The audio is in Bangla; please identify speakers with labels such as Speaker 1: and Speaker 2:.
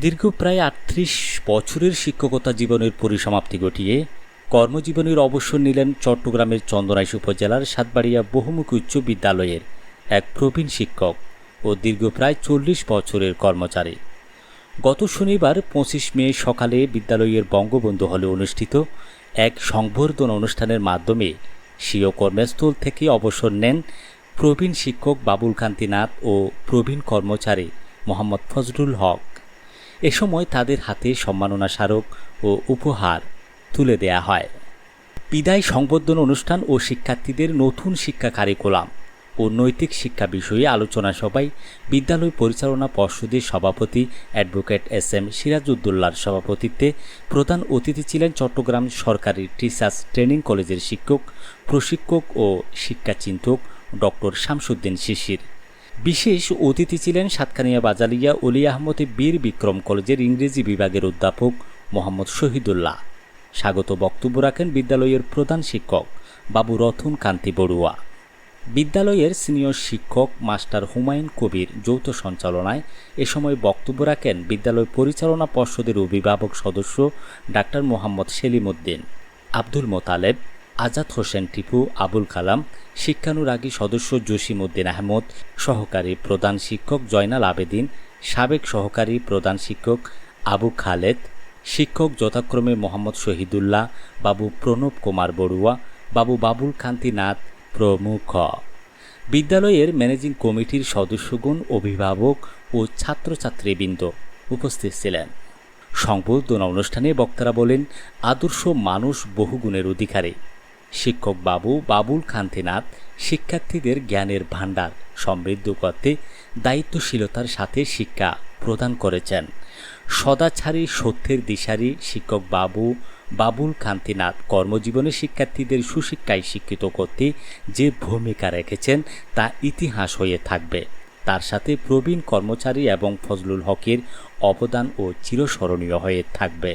Speaker 1: দীর্ঘ প্রায় আটত্রিশ বছরের শিক্ষকতা জীবনের পরিসমাপ্তি ঘটিয়ে কর্মজীবনের অবসর নিলেন চট্টগ্রামের চন্দনাইশ উপজেলার সাতবাড়িয়া বহুমুখী উচ্চ বিদ্যালয়ের এক প্রবীণ শিক্ষক ও দীর্ঘ প্রায় চল্লিশ বছরের কর্মচারী। গত শনিবার পঁচিশ মে সকালে বিদ্যালয়ের বঙ্গবন্ধু হলে অনুষ্ঠিত এক সংবর্ধনা অনুষ্ঠানের মাধ্যমে স্বীয় কর্মস্থল থেকে অবসর নেন প্রবীণ শিক্ষক বাবুল কান্তিনাথ ও প্রবীণ কর্মচারী মোহাম্মদ ফজলুল হক। এ সময় তাদের হাতে সম্মাননা স্মারক ও উপহার তুলে দেয়া হয়। বিদায় সংবর্ধনা অনুষ্ঠান ও শিক্ষার্থীদের নতুন শিক্ষা কারিকুলাম ও নৈতিক শিক্ষা বিষয়ে আলোচনা সভায় বিদ্যালয় পরিচালনা পর্ষদের সভাপতি অ্যাডভোকেট এস এম সিরাজউদ্দৌলার সভাপতিত্বে প্রধান অতিথি ছিলেন চট্টগ্রাম সরকারি টিচার্স ট্রেনিং কলেজের শিক্ষক, প্রশিক্ষক ও শিক্ষাচিন্তক ডক্টর শামসুদ্দিন শিশির। বিশেষ অতিথি ছিলেন সাতকানিয়া বাজালিয়া অলি আহমদে বীর বিক্রম কলেজের ইংরেজি বিভাগের অধ্যাপক মোহাম্মদ শহীদুল্লাহ। স্বাগত বক্তব্য রাখেন বিদ্যালয়ের প্রধান শিক্ষক বাবু রতন কান্তি বড়ুয়া। বিদ্যালয়ের সিনিয়র শিক্ষক মাস্টার হুমায়ুন কবির যৌথ সঞ্চালনায় এ সময় বক্তব্য রাখেন বিদ্যালয় পরিচালনা পর্ষদের অভিভাবক সদস্য ডাক্তার মোহাম্মদ সেলিম উদ্দিন আব্দুল মোতালেব আজাদ হোসেন, টিপু আবুল কালাম, শিক্ষানুরাগী সদস্য জসিম উদ্দিন আহমদ, সহকারী প্রধান শিক্ষক জয়নাল আবেদিন, সাবেক সহকারী প্রধান শিক্ষক আবু খালেদ, শিক্ষক যথাক্রমে মোহাম্মদ শহীদুল্লাহ, বাবু প্রণব কুমার বড়ুয়া, বাবু বাবুল কান্তি নাথ প্রমুখ। বিদ্যালয়ের ম্যানেজিং কমিটির সদস্যগণ অভিভাবক ও ছাত্রছাত্রীবৃন্দ উপস্থিত ছিলেন। সংবর্ধনা অনুষ্ঠানে বক্তারা বলেন, আদর্শ মানুষ বহুগুণের অধিকারী। শিক্ষক বাবু বাবুল কান্তিনাথ শিক্ষার্থীদের জ্ঞানের ভাণ্ডার, সমৃদ্ধ করতে দায়িত্বশীলতার সাথে শিক্ষা প্রদান করেছেন। সদাচারী সত্যের দিশারি শিক্ষক বাবু বাবুল কান্তিনাথ কর্মজীবনে শিক্ষার্থীদের সুশিক্ষায় শিক্ষিত করতে যে ভূমিকা রেখেছেন তা ইতিহাস হয়ে থাকবে। তার সাথে প্রবীণ কর্মচারী এবং ফজলুল হকের অবদান ও চিরস্মরণীয় হয়ে থাকবে।